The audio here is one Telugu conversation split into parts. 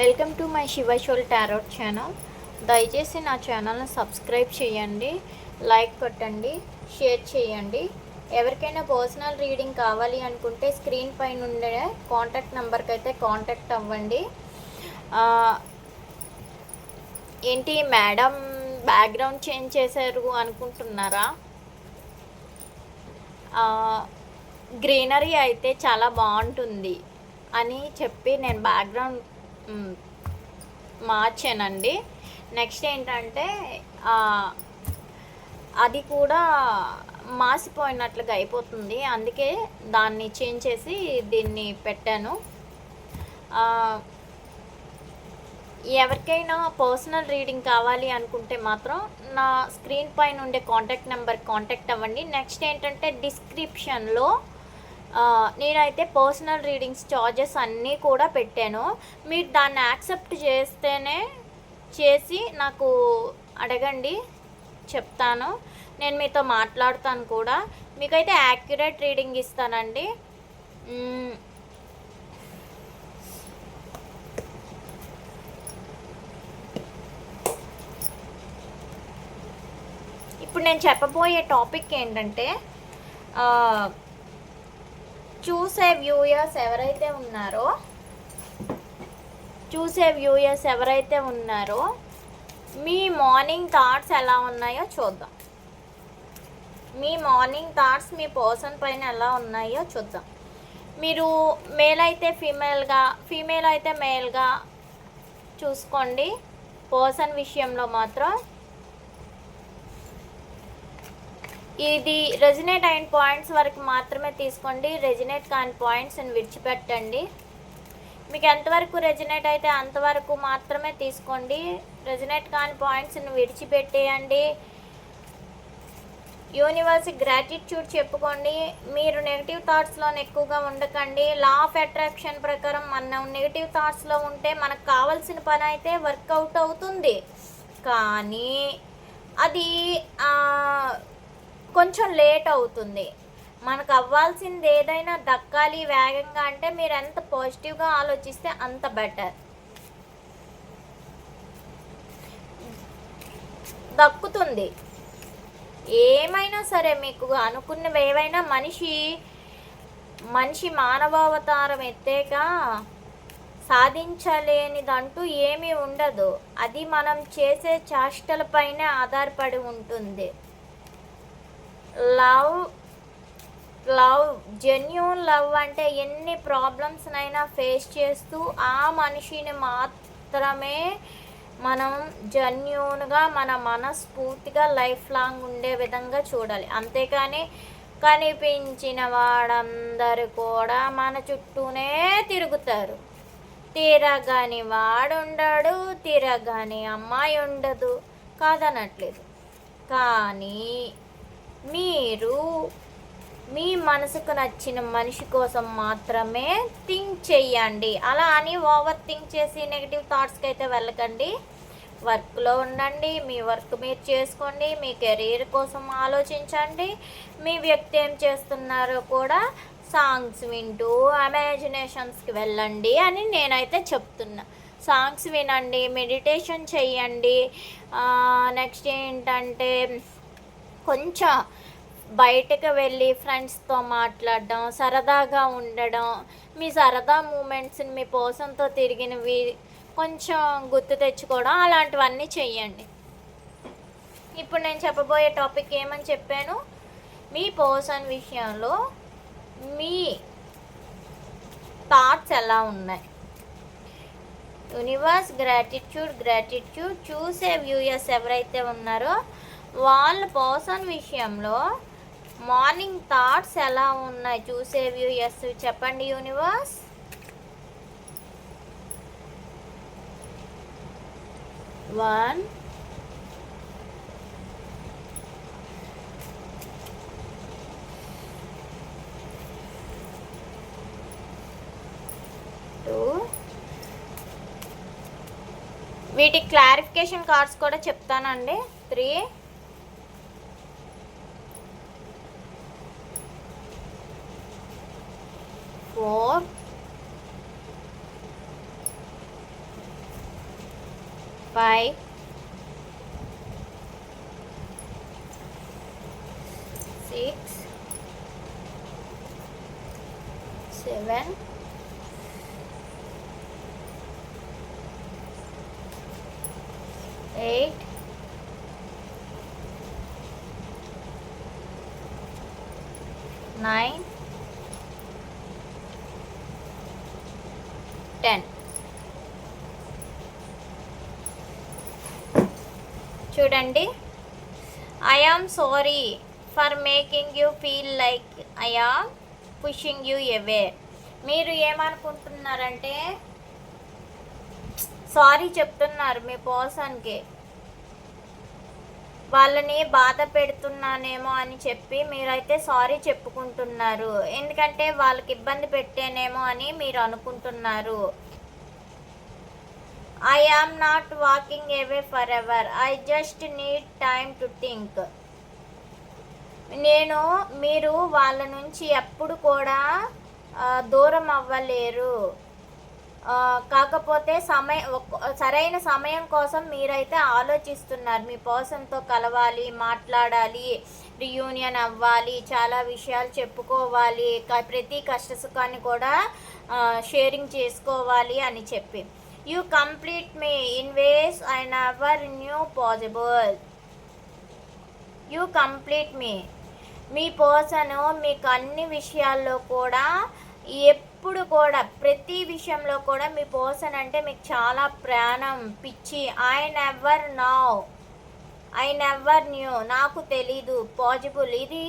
వెల్కమ్ టు మై శివశోల్ టారోట్ ఛానల్. దయచేసి నా ఛానల్ని సబ్స్క్రైబ్ చేయండి లైక్ కొట్టండి షేర్ చేయండి. ఎవరికైనా పర్సనల్ రీడింగ్ కావాలి అనుకుంటే స్క్రీన్ పైన ఉండే కాంటాక్ట్ నెంబర్కి అయితే కాంటాక్ట్ అవ్వండి. ఏంటి మేడం బ్యాక్గ్రౌండ్ చేంజ్ చేశారు అనుకుంటున్నారా? గ్రీనరీ అయితే చాలా బాగుంటుంది అని చెప్పి నేను బ్యాక్గ్రౌండ్ మార్చానండి. నెక్స్ట్ ఏంటంటే అది కూడా మాసిపోయినట్లుగా అయిపోతుంది. అందుకే దాన్ని చేంజ్ చేసి దీన్ని పెట్టాను. ఎవరికైనా పర్సనల్ రీడింగ్ కావాలి అనుకుంటే మాత్రం నా స్క్రీన్ పైన ఉండే కాంటాక్ట్ నెంబర్ కాంటాక్ట్ అవ్వండి. నెక్స్ట్ ఏంటంటే డిస్క్రిప్షన్లో నేనైతే పర్సనల్ రీడింగ్స్ చార్జెస్ అన్నీ కూడా పెట్టాను. మీరు దాన్ని యాక్సెప్ట్ చేస్తేనే చేసి నాకు అడగండి చెప్తాను. నేను మీతో మాట్లాడతాను కూడా. మీకైతే యాక్యురేట్ రీడింగ్ ఇస్తానండి. ఇప్పుడు నేను చెప్పబోయే టాపిక్ ఏంటంటే చూసే వ్యూయర్స్ ఎవరైతే ఉన్నారో చూసే వ్యూయర్స్ ఎవరైతే ఉన్నారో మీ మార్నింగ్ థాట్స్ ఎలా ఉన్నాయో చూద్దాం. మీ మార్నింగ్ థాట్స్ మీ పర్సన్ పైన ఎలా ఉన్నాయో చూద్దాం. మీరు మేల్ అయితే ఫీమేల్గా ఫీమేల్ అయితే మేల్గా చూసుకోండి. పర్సన్ విషయంలో మాత్రం ఇది రెజినేట్ అయిన పాయింట్స్ వరకు మాత్రమే తీసుకోండి. రెజినేట్ కాని పాయింట్స్ని విడిచిపెట్టండి. మీకు ఎంతవరకు రెజినేట్ అయితే అంతవరకు మాత్రమే తీసుకోండి. రెజినేట్ కాని పాయింట్స్ని విడిచిపెట్టేయండి. యూనివర్స్ గ్రాటిట్యూడ్ చెప్పుకోండి. మీరు నెగిటివ్ థాట్స్లో ఎక్కువగా ఉండకండి. లా ఆఫ్ అట్రాక్షన్ ప్రకారం మనం నెగిటివ్ థాట్స్లో ఉంటే మనకు కావాల్సిన పని అయితే వర్కౌట్ అవుతుంది. కానీ అది కొంచెం లేట్ అవుతుంది. మనకు అవ్వాల్సింది ఏదైనా దక్కాలి వేగంగా అంటే మీరు ఎంత పాజిటివ్గా ఆలోచిస్తే అంత బెటర్. దక్కుతుంది. ఏమైనా సరే మీకు అనుకున్నవి ఏవైనా మనిషి మనిషి మానవావతారం ఎత్తాక సాధించలేనిదంటూ ఏమీ ఉండదు. అది మనం చేసే చేష్టలపైనే ఆధారపడి ఉంటుంది. లవ్ లవ్ జెన్యున్ లవ్ అంటే ఎన్ని ప్రాబ్లమ్స్నైనా ఫేస్ చేస్తూ ఆ మనిషిని మాత్రమే మనం జెన్యున్గా మన మనస్ఫూర్తిగా లైఫ్ లాంగ్ ఉండే విధంగా చూడాలి. అంతేకాని కనిపించిన వాడందరూ కూడా మన చుట్టూనే తిరుగుతారు. తిరగని వాడుండడు తిరగని అమ్మాయి ఉండదు. కాదనట్లేదు. కానీ మీరు మీ మనసుకు నచ్చిన మనిషి కోసం మాత్రమే థింక్ చెయ్యండి అలా అని ఓవర్ థింక్ చేసి నెగిటివ్ థాట్స్కి అయితే వెళ్ళకండి. వర్క్లో ఉండండి మీ వర్క్ మీరు చేసుకోండి మీ కెరీర్ కోసం ఆలోచించండి. మీ వ్యక్తి ఏం చేస్తున్నారో కూడా సాంగ్స్ వింటూ ఇమాజినేషన్స్కి వెళ్ళండి అని నేనైతే చెప్తున్నా. సాంగ్స్ వినండి మెడిటేషన్ చెయ్యండి నెక్స్ట్ ఏంటంటే కొంచెం బయటకు వెళ్ళి ఫ్రెండ్స్తో మాట్లాడడం సరదాగా ఉండడం మీ సరదా మూమెంట్స్ని మీ పర్సన్తో తిరిగినవి కొంచెం గుర్తు తెచ్చుకోవడం అలాంటివన్నీ చెయ్యండి. ఇప్పుడు నేను చెప్పబోయే టాపిక్ ఏమని చెప్పాను? మీ పర్సన్ విషయంలో మీ థాట్స్ ఎలా ఉన్నాయి? యూనివర్స్ గ్రాటిట్యూడ్ గ్రాటిట్యూడ్ చూసే వ్యూయర్స్ ఎవరైతే ఉన్నారో వాళ్ళ పర్సన్ విషయంలో మార్నింగ్ థాట్స్ ఎలా ఉన్నాయి? చూసే వ్యూ ఎస్ చెప్పండి యూనివర్స్. వన్. టూ. వీటి క్లారిఫికేషన్ కార్డ్స్ కూడా చెప్తానండి. త్రీ. నైన్ టెన్ చూడండి. I am sorry for making you feel like I am pushing you away మీరు ఏమనుకుంటున్నారంటే సారీ చెప్తున్నారు మీ పర్సన్కి వాళ్ళని బాధ పెడుతున్నానేమో అని చెప్పి మీరైతే సారీ చెప్పుకుంటున్నారు. ఎందుకంటే వాళ్ళకి ఇబ్బంది పెట్టేనేమో అని మీరు అనుకుంటున్నారు. I am not walking away forever I just need time to think నేను మీరు వాళ్ళ నుంచి ఎప్పుడు కూడా దూరం అవ్వలేరు. కాకపోతే సమయం సరైన సమయం కోసం మీరైతే ఆలోచిస్తున్నారు. మీ పర్సన్తో కలవాలి మాట్లాడాలి రియూనియన్ అవ్వాలి చాలా విషయాలు చెప్పుకోవాలి ప్రతి కష్ట సుఖాన్ని కూడా షేరింగ్ చేసుకోవాలి అని చెప్పి. You complete me in ways I never knew possible you complete me me person మీకు అన్ని విషయాల్లో కూడా ఎప్పుడు కూడా ప్రతి విషయంలో కూడా మీ పర్సన్ అంటే మీకు చాలా ప్రాణం పిచ్చి. I never now I never knew నాకు తెలీదు. పాజిబుల్ ఇది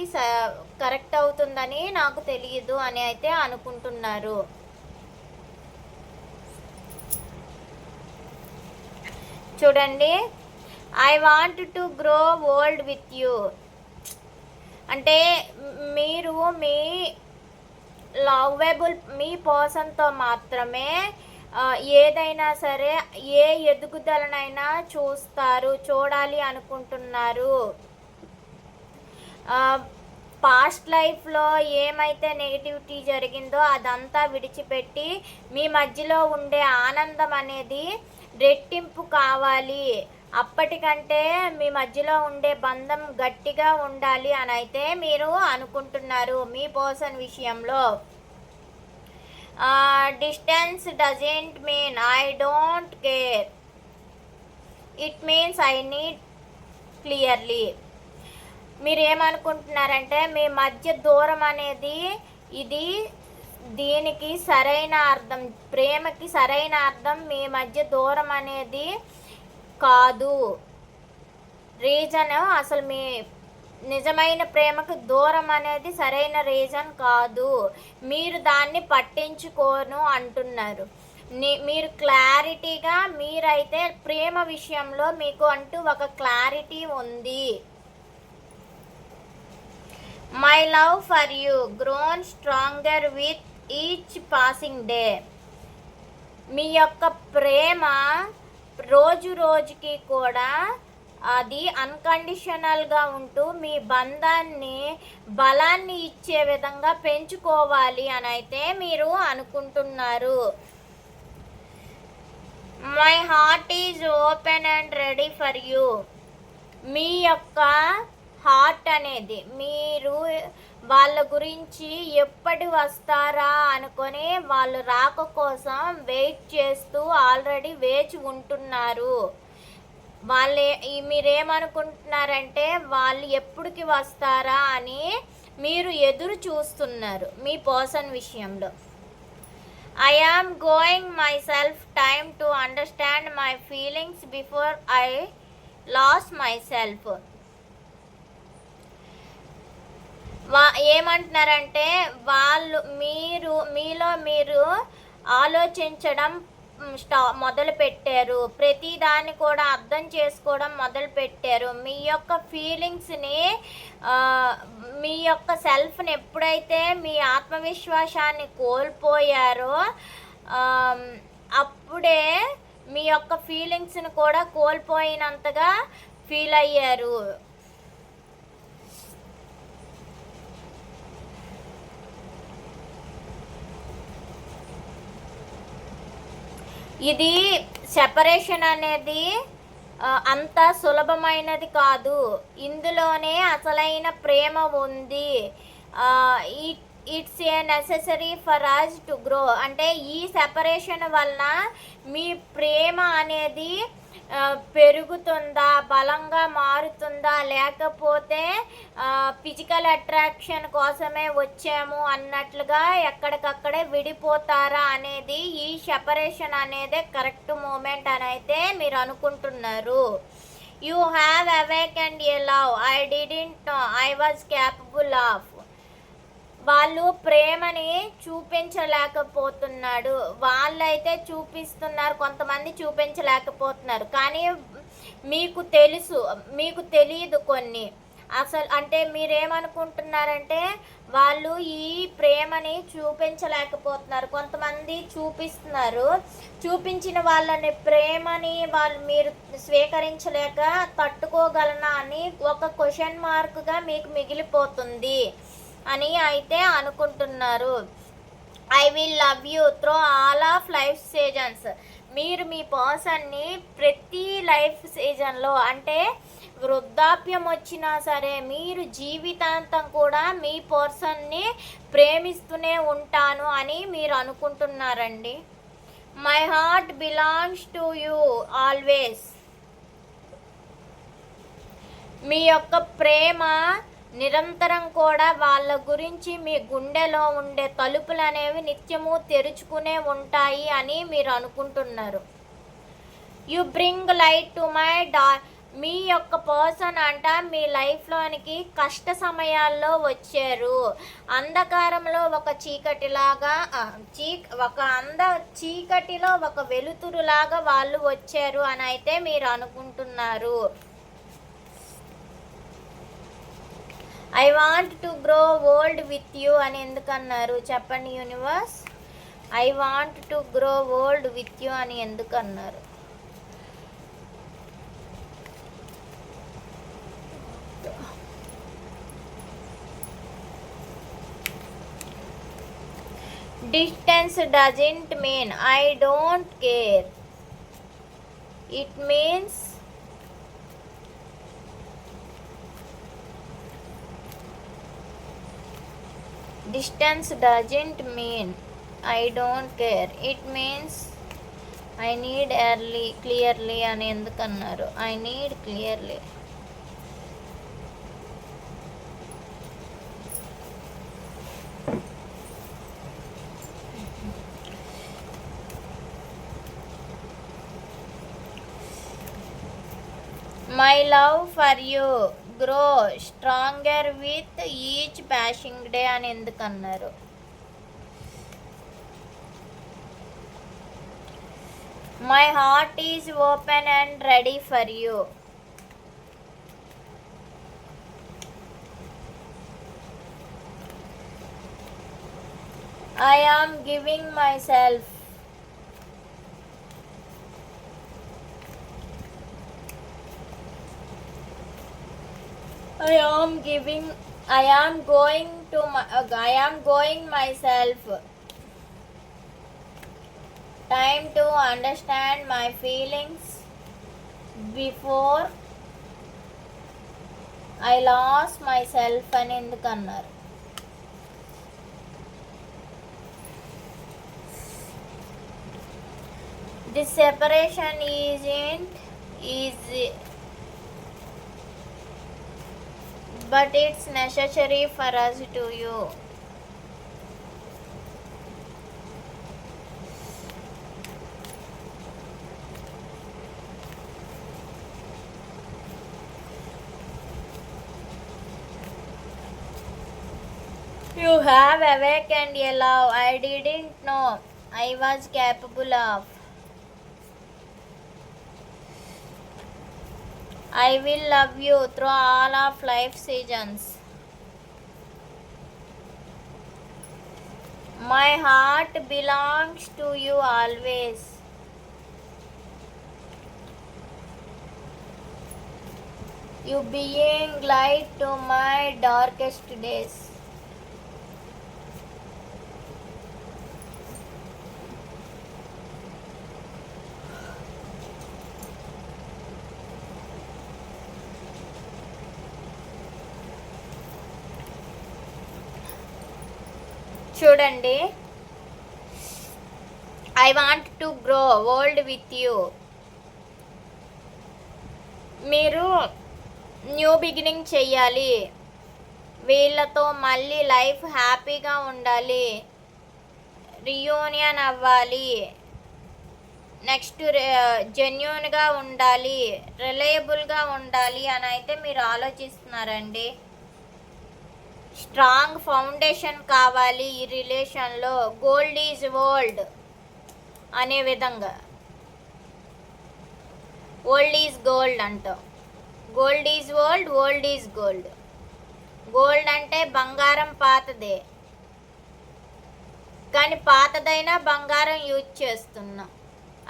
కరెక్ట్ అవుతుందని నాకు తెలియదు అని అయితే అనుకుంటున్నారు. చూడండి. I want to grow old with you అంటే మీరు మీ లవబుల్ మీ పర్సన్తో మాత్రమే ఏదైనా సరే ఏ ఎదుగుదలనైనా చూస్తారు చూడాలి అనుకుంటున్నారు. పాస్ట్ లైఫ్లో ఏమైతే నెగిటివిటీ జరిగిందో అదంతా విడిచిపెట్టి మీ మధ్యలో ఉండే ఆనందం అనేది రెట్టింపు కావాలి. అప్పటికంటే మీ మధ్యలో ఉండే బంధం గట్టిగా ఉండాలి అని అయితే మీరు అనుకుంటున్నారు మీ పర్సన్ విషయంలో. Distance doesn't mean I don't care. It means I need clearly. మీరు ఏమనుకుంటున్నారంటే మీ మధ్య దూరం అనేది ఇది దీనికి సరైన అర్థం ప్రేమకి సరైన అర్థం మీ మధ్య దూరం అనేది కాదు. రీజన్ అసలు మీ నిజమైన ప్రేమకు దూరం అనేది సరైన రీజన్ కాదు. మీరు దాన్ని పట్టించుకోను అంటున్నారు. మీరు క్లారిటీగా మీరైతే ప్రేమ విషయంలో మీకు అంటూ ఒక క్లారిటీ ఉంది. My love for you grown stronger with each passing day. మీ యొక్క ప్రేమ రోజు రోజుకి కూడా అది అన్కండిషనల్గా ఉంటూ మీ బంధాన్ని బలాన్ని ఇచ్చే విధంగా పెంచుకోవాలి అని అయితే మీరు అనుకుంటున్నారు. My heart is open and ready for you మీ యొక్క హార్ట్ అనేది మీరు వాళ్ళ గురించి ఎప్పటి వస్తారా అనుకొని వాళ్ళు రాక కోసం వెయిట్ చేస్తూ ఆల్రెడీ వేచి ఉంటున్నారు. వాళ్ళు మీరేమనుకుంటున్నారంటే వాళ్ళు ఎప్పటికి వస్తారా అని మీరు ఎదురు చూస్తున్నారు మీ పర్సన్ విషయంలో. I am going myself time to understand my feelings before I lose myself వా ఏమంటున్నారంటే వాళ్ళు మీరు మీలో మీరు ఆలోచించడం స్టా మొదలు పెట్టారు ప్రతిదాన్ని కూడా అర్థం చేసుకోవడం మొదలు పెట్టారు మీ యొక్క ఫీలింగ్స్ని మీ యొక్క సెల్ఫ్ని ఎప్పుడైతే మీ ఆత్మవిశ్వాసాన్ని కోల్పోయారో అప్పుడే మీ యొక్క ఫీలింగ్స్ని కూడా కోల్పోయినంతగా ఫీల్ అయ్యారు. ఇది సెపరేషన్ అనేది అంత సులభమైనది కాదు. ఇందులోనే అసలైన ప్రేమ ఉంది. It it's a necessary for us to grow అంటే ఈ సెపరేషన్ వలన మీ ప్రేమ అనేది పెరుగుతుందా బలంగా మారుతుందా లేకపోతే ఫిజికల్ అట్రాక్షన్ కోసమే వచ్చాము అన్నట్లుగా ఎక్కడికక్కడే విడిపోతారా అనేది ఈ సెపరేషన్ అనేదే కరెక్ట్ మూమెంట్ అని అయితే మీరు అనుకుంటున్నారు. You have awake and a love I didn't know I was capable of వాళ్ళు ప్రేమని చూపించలేకపోతున్నాడు. వాళ్ళైతే చూపిస్తున్నారు కొంతమంది చూపించలేకపోతున్నారు. కానీ మీకు తెలుసు మీకు తెలియదు కొన్ని. అసలు అంటే మీరేమనుకుంటున్నారంటే వాళ్ళు ఈ ప్రేమని చూపించలేకపోతున్నారు. కొంతమంది చూపిస్తున్నారు. చూపించిన వాళ్ళని ప్రేమని వాళ్ళు మీరు స్వీకరించలేక తట్టుకోగలనా అని ఒక క్వశ్చన్ మార్క్గా మీకు మిగిలిపోతుంది. అని అయితే అనుకుంటున్నారు. I will love you through all of life seasons మీరు మీ పర్సన్ని ప్రతి లైఫ్ సీజన్లో అంటే వృద్ధాప్యం వచ్చినా సరే మీరు జీవితాంతం కూడా మీ పర్సన్ని ప్రేమిస్తూనే ఉంటాను అని మీరు అనుకుంటున్నారండి. My heart belongs to you always మీ యొక్క ప్రేమ నిరంతరం కూడా వాళ్ళ గురించి మీ గుండెలో ఉండే తలుపులు అనేవి నిత్యము తెరుచుకునే ఉంటాయి అని మీరు అనుకుంటున్నారు. You bring light to my డా మీ యొక్క పర్సన్ అంట మీ లైఫ్లోనికి కష్ట సమయాల్లో వచ్చారు. అంధకారంలో ఒక చీకటిలాగా చీ ఒక అంద చీకటిలో ఒక వెలుతురులాగా వాళ్ళు వచ్చారు అని అయితే మీరు అనుకుంటున్నారు. I want to grow old with you అని ఎందుకు అన్నారు చెప్పండి universe I want to grow old with you అని ఎందుకు అన్నారు distance doesn't mean I don't care it means distance doesn't mean i don't care it means i need early clearly అని ఎందుకు అన్నారు I need clearly my love for you grow stronger with each passing day అని ఎందుకు అన్నారు? My heart is open and ready for you I am giving my self I am giving. I am going to. My, uh, I am going myself. Time to understand my feelings before I lost myself అని ఎందుకు అన్నారు This separation isn't easy. But it's necessary for us to you. You have awakened a love i didn't know. I was capable of I will love you through all of life seasons. My heart belongs to you always. You being light to my darkest days. చూడండి. I want to grow old with you మీరు న్యూ బిగినింగ్ చెయ్యాలి. వీళ్ళతో మళ్ళీ లైఫ్ హ్యాపీగా ఉండాలి. రియూనియన్ అవ్వాలి. నెక్స్ట్ జెన్యున్గా uh, ఉండాలి. రిలయబుల్గా ఉండాలి అని అయితే మీరు ఆలోచిస్తున్నారండి. స్ట్రాంగ్ ఫౌండేషన్ కావాలి ఈ రిలేషన్లో. గోల్డ్ ఈజ్ ఓల్డ్ అనే విధంగా. ఓల్డ్ ఈజ్ గోల్డ్ అంటాం. Gold is old old is gold. Gold అంటే బంగారం పాతదే. కానీ పాతదైనా బంగారం యూజ్ చేస్తున్నాం.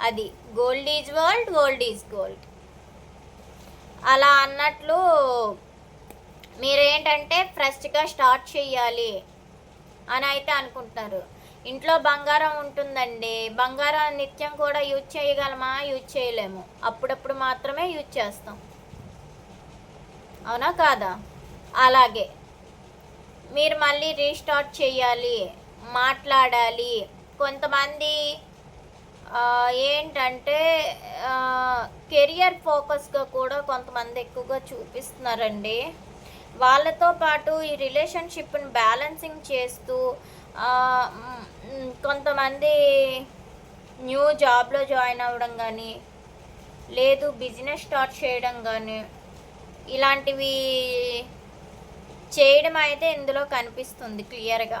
అది gold is world gold is gold. అలా అన్నట్లు మీరేంటంటే ఫ్రెష్గా స్టార్ట్ చేయాలి అని అయితే అనుకుంటున్నారు. ఇంట్లో బంగారం ఉంటుందండి. బంగారం నిత్యం కూడా యూజ్ చేయగలమా? యూజ్ చేయలేము. అప్పుడప్పుడు మాత్రమే యూజ్ చేస్తాం. అవునా కాదా? అలాగే. మీరు మళ్ళీ రీస్టార్ట్ చేయాలి మాట్లాడాలి. కొంతమంది ఏంటంటే కెరియర్ ఫోకస్గా కూడా కొంతమంది ఎక్కువగా చూపిస్తున్నారండి. వాళ్ళతో పాటు ఈ రిలేషన్షిప్ని బ్యాలెన్సింగ్ చేస్తూ కొంతమంది న్యూ జాబ్లో జాయిన్ అవ్వడం కానీ లేదు బిజినెస్ స్టార్ట్ చేయడం కానీ ఇలాంటివి చేయడం అయితే ఇందులో కనిపిస్తుంది క్లియర్గా.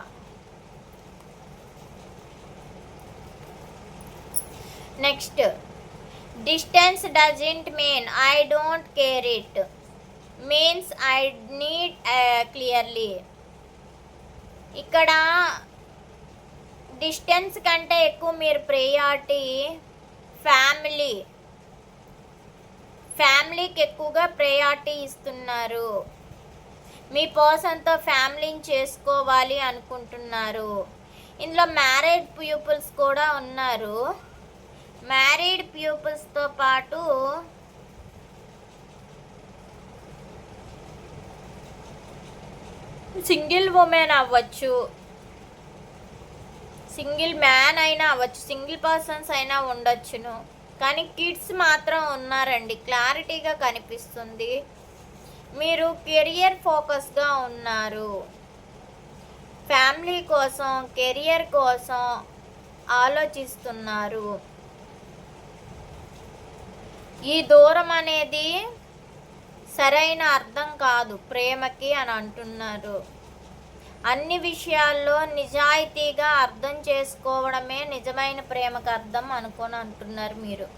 Next distance doesn't mean I don't care it. Means I need clearly ఇక్కడ డిస్టెన్స్ కంటే ఎక్కువ మీరు ప్రియారిటీ ఫ్యామిలీ ఫ్యామిలీకి ఎక్కువగా ప్రయారిటీ ఇస్తున్నారు. మీ పర్సన్తో ఫ్యామిలీని చేసుకోవాలి అనుకుంటున్నారు. ఇందులో మ్యారీడ్ పీపుల్స్ కూడా ఉన్నారు. మ్యారీడ్ పీపుల్స్తో పాటు సింగిల్ ఉమెన్ అవ్వచ్చు. సింగిల్ మ్యాన్ అయినా అవ్వచ్చు. సింగిల్ పర్సన్స్ అయినా ఉండొచ్చును. కానీ కిడ్స్ మాత్రం ఉన్నారండి. క్లారిటీగా కనిపిస్తుంది. మీరు కెరియర్ ఫోకస్గా ఉన్నారు. ఫ్యామిలీ కోసం కెరియర్ కోసం ఆలోచిస్తున్నారు. ఈ దూరం అనేది సరైన అర్థం కాదు ప్రేమకి అని అంటున్నారు. అన్ని విషయాల్లో నిజాయితీగా అర్థం చేసుకోవడమే నిజమైన ప్రేమకు అర్థం అనుకొని అంటున్నారు మీరు.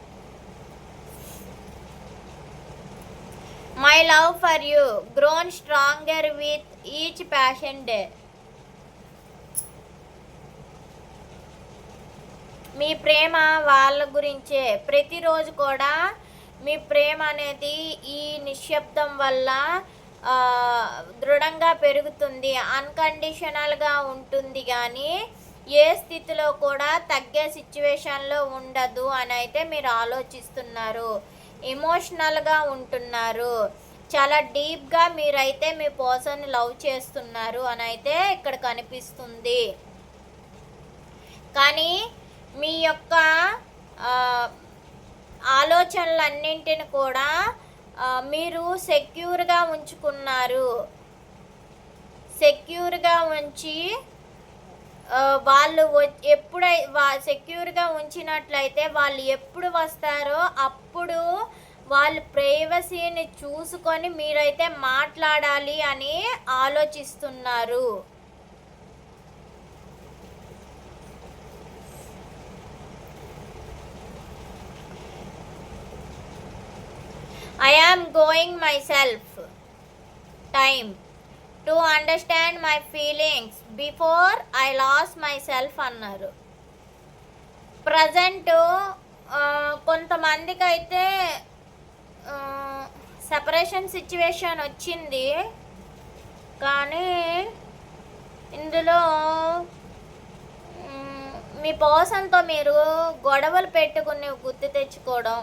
My love for you grown stronger with each passion day మీ ప్రేమ వాళ్ళ గురించే. ప్రతిరోజు కూడా మీ ప్రేమ అనేది ఈ నిశ్శబ్దం వల్ల దృఢంగా పెరుగుతుంది అన్కండిషనల్గా ఉంటుంది కానీ ఏ స్థితిలో కూడా తగ్గే సిచ్యువేషన్లో ఉండదు అని అయితే మీరు ఆలోచిస్తున్నారు. ఎమోషనల్గా ఉంటున్నారు. చాలా డీప్గా మీరైతే మీ పర్సన్ లవ్ చేస్తున్నారు అని అయితే ఇక్కడ కనిపిస్తుంది. కానీ మీ యొక్క ఆలోచనలన్నింటిని కూడా మీరు సెక్యూర్గా ఉంచుకున్నారు. సెక్యూర్గా ఉంచి వాళ్ళు వ- ఎప్పుడై వా సెక్యూర్గా ఉంచినట్లయితే వాళ్ళు ఎప్పుడు వస్తారో అప్పుడు వాళ్ళు ప్రైవసీని చూసుకొని మీరైతే మాట్లాడాలి అని ఆలోచిస్తున్నారు. I am going myself. Time. To understand my feelings before I lost myself అన్నారు. ప్రజెంట్ కొంతమందికి అయితే సెపరేషన్ సిచ్యువేషన్ వచ్చింది. కానీ ఇందులో mm, మీ పర్సన్తో మీరు గొడవలు పెట్టుకుని గుర్తు తెచ్చుకోవడం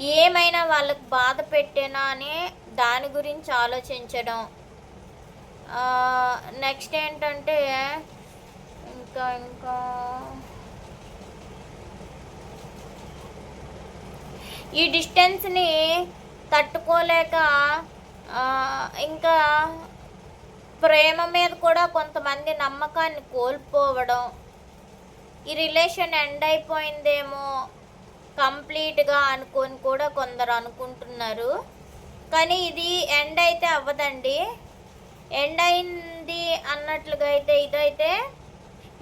ఏమైనా వాళ్ళకి బాధ పెట్టినా అని దాని గురించి ఆలోచించడం. నెక్స్ట్ ఏంటంటే ఇంకా ఇంకా. ఈ డిస్టెన్స్ని తట్టుకోలేక ఇంకా ప్రేమ మీద కూడా కొంతమంది నమ్మకాన్ని కోల్పోవడం. ఈ రిలేషన్ ఎండ్ అయిపోయిందేమో కంప్లీట్గా అనుకొని కూడా కొందరు అనుకుంటున్నారు. కానీ ఇది ఎండ్ అయితే అవ్వదండి. ఎండ్ అయింది అన్నట్లుగా అయితే ఇదైతే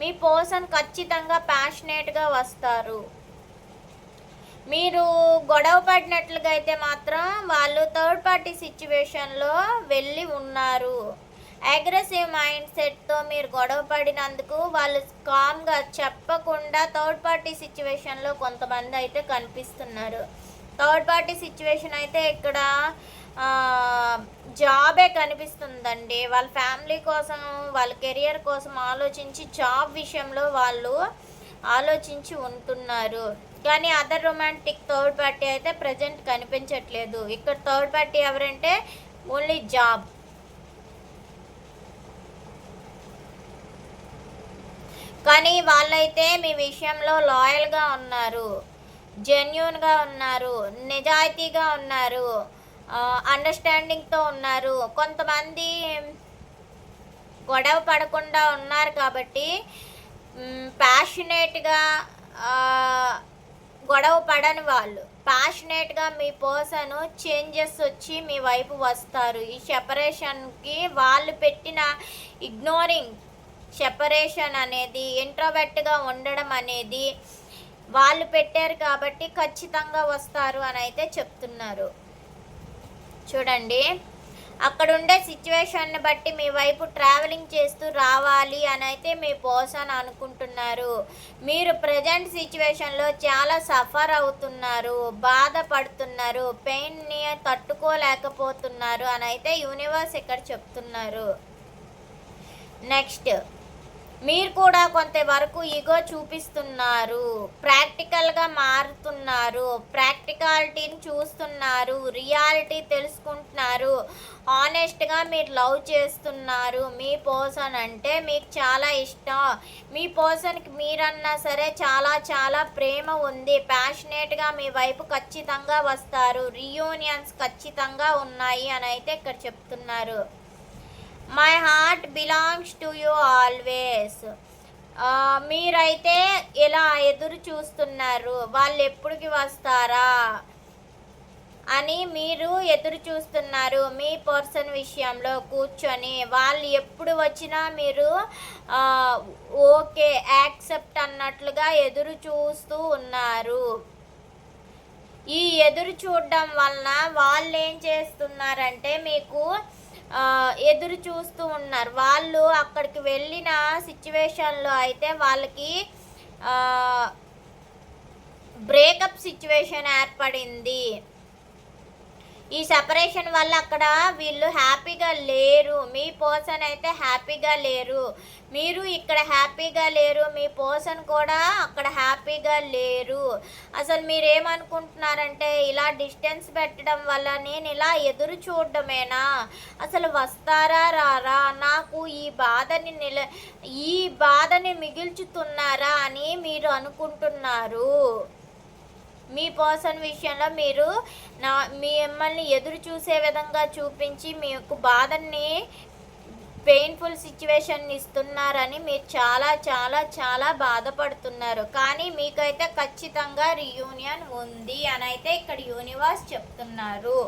మీ పర్సన్ ఖచ్చితంగా ప్యాషనేట్గా వస్తారు. మీరు గొడవ పడినట్లుగా అయితే మాత్రం వాళ్ళు థర్డ్ పార్టీ సిచ్యువేషన్లో వెళ్ళి ఉన్నారు. అగ్రెసివ్ మైండ్ సెట్తో మీరు గొడవ పడినందుకు వాళ్ళు కామ్గా చెప్పకుండా థర్డ్ పార్టీ సిచ్యువేషన్లో కొంతమంది అయితే కనిపిస్తున్నారు. థర్డ్ పార్టీ సిచ్యువేషన్ అయితే ఇక్కడ జాబే కనిపిస్తుందండి. వాళ్ళ ఫ్యామిలీ కోసం వాళ్ళ కెరియర్ కోసం ఆలోచించి జాబ్ విషయంలో వాళ్ళు ఆలోచించి ఉంటున్నారు. కానీ అదర్ రొమాంటిక్ థర్డ్ పార్టీ అయితే ప్రజెంట్ కనిపించట్లేదు. ఇక్కడ థర్డ్ పార్టీ ఎవరంటే ఓన్లీ జాబ్. కానీ వాళ్ళైతే మీ విషయంలో లాయల్గా ఉన్నారు జెన్యున్గా ఉన్నారు నిజాయితీగా ఉన్నారు అండర్స్టాండింగ్తో ఉన్నారు. కొంతమంది గొడవ పడకుండా ఉన్నారు కాబట్టి ప్యాషనేట్గా గొడవ పడని వాళ్ళు ప్యాషనేట్గా మీ పర్సన్ చేంజెస్ వచ్చి మీ వైపు వస్తారు. ఈ సెపరేషన్కి వాళ్ళు పెట్టిన ఇగ్నోరింగ్ సెపరేషన్ అనేది ఇంట్రోవెట్గా ఉండడం అనేది వాళ్ళు పెట్టారు కాబట్టి ఖచ్చితంగా వస్తారు అని అయితే చెప్తున్నారు. చూడండి. అక్కడ ఉండే సిచ్యువేషన్ని బట్టి మీ వైపు ట్రావెలింగ్ చేస్తూ రావాలి అని అయితే మీ పర్సన్ అనుకుంటున్నారు. మీరు ప్రజెంట్ సిచ్యువేషన్లో చాలా సఫర్ అవుతున్నారు బాధపడుతున్నారు పెయిన్ని తట్టుకోలేకపోతున్నారు అని అయితే యూనివర్స్ ఇక్కడ చెప్తున్నారు. నెక్స్ట్ మీరు కూడా కొంతవరకు ఈగో చూపిస్తున్నారు. ప్రాక్టికల్గా మారుతున్నారు. ప్రాక్టికాలిటీని చూస్తున్నారు. రియాలిటీ తెలుసుకుంటున్నారు. ఆనెస్ట్గా మీరు లవ్ చేస్తున్నారు. మీ పర్సన్ అంటే మీకు చాలా ఇష్టం. మీ పర్సన్కి మీరన్నా సరే చాలా చాలా ప్రేమ ఉంది. ప్యాషనేట్గా మీ వైపు ఖచ్చితంగా వస్తారు. రియూనియన్స్ ఖచ్చితంగా ఉన్నాయి అని అయితే ఇక్కడ చెప్తున్నారు. My heart belongs to you always మీరైతే ఇలా ఎదురు చూస్తున్నారు? వాళ్ళు ఎప్పటికి వస్తారా? అని మీరు ఎదురు చూస్తున్నారు. మీ పర్సన్ విషయంలో కూర్చొని వాళ్ళు ఎప్పుడు వచ్చినా మీరు ఓకే యాక్సెప్ట్ అన్నట్లుగా ఎదురు చూస్తూ ఉన్నారు. ఈ ఎదురు చూడడం వలన వాళ్ళు ఏం చేస్తున్నారంటే మీకు ఎదురు చూస్తూ ఉన్నారు. వాళ్ళు అక్కడికి వెళ్ళిన సిచ్యువేషన్లో అయితే వాళ్ళకి బ్రేకప్ సిచ్యువేషన్ ఏర్పడింది. ఈ సెపరేషన్ వల్ల అక్కడ వీళ్ళు హ్యాపీగా లేరు. మీ పర్సన్ అయితే హ్యాపీగా లేరు. మీరు ఇక్కడ హ్యాపీగా లేరు. మీ పర్సన్ కూడా అక్కడ హ్యాపీగా లేరు. అసలు మీరు ఏమనుకుంటున్నారంటే ఇలా డిస్టెన్స్ పెట్టడం వల్ల నేను ఇలా ఎదురు చూడడమేనా? అసలు వస్తారా రారా? నాకు ఈ బాధని నిల ఈ బాధని మిగిల్చుతున్నారా అని మీరు అనుకుంటున్నారు. మీ పర్సన్ విషయంలో మీరు నా మిమ్మల్ని ఎదురు చూసే విధంగా చూపించి మీకు బాధని పెయిన్ఫుల్ సిచ్యువేషన్ ఇస్తున్నారని మీరు చాలా చాలా చాలా బాధపడుతున్నారు. కానీ మీకైతే ఖచ్చితంగా రియూనియన్ ఉంది అని అయితే ఇక్కడ యూనివర్స్ చెప్తున్నారు.